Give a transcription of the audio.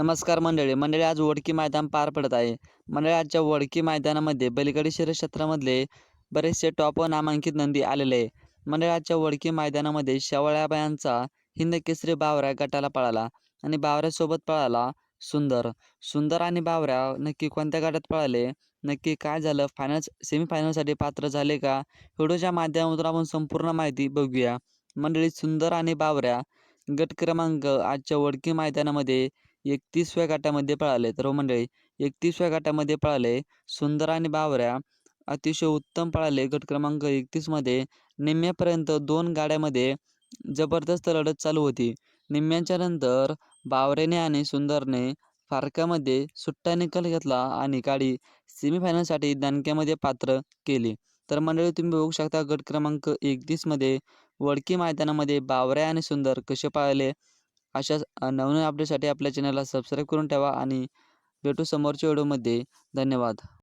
नमस्कार मंडळी मंडळी आज वडकी मैदान पार पडत आहे. मंडळी आजच्या वडकी मैदानामध्ये बैलगाडी शहर क्षेत्रामधले बरेचसे टॉप व नामांकित नंदी आलेले आहे मंडळी आजच्या वडकी मैदानामध्ये शेवळ्याबायांचा हिंद केसरी बावऱ्या गटाला पळाला आणि बावऱ्यासोबत पळाला सुंदर. सुंदर आणि बावऱ्या नक्की कोणत्या गटात पळाले? नक्की काय झालं? फायनल सेमीफायनलसाठी पात्र झाले का? व्हिडिओच्या माध्यमातून आपण संपूर्ण माहिती बघूया. मंडळी सुंदर आणि बावऱ्या गट क्रमांक आजच्या वडकी मैदानामध्ये एकतीसव्या गटामध्ये पळाले. तर हो मंडळी एकतीसव्या गटामध्ये पळाले. सुंदर आणि बावऱ्या अतिशय उत्तम पळाले. गट क्रमांक एकतीसमध्ये निम्म्यापर्यंत दोन गाड्यामध्ये जबरदस्त लढत चालू होती. निम्म्याच्या नंतर बावरेने आणि सुंदरने फारकामध्ये सुट्टा निकाल घेतला आणि गाडी सेमीफायनलसाठी दणक्यामध्ये पात्र केली. तर मंडळी तुम्ही बघू शकता गट क्रमांक एकतीसमध्ये वडकी मैदानामध्ये बावऱ्या आणि सुंदर कसे पाळले. अशाच नवनवीन अपडेटसाठी आपल्या चॅनलला सबस्क्राईब करून ठेवा आणि भेटू समोरच्या व्हिडिओमध्ये धन्यवाद.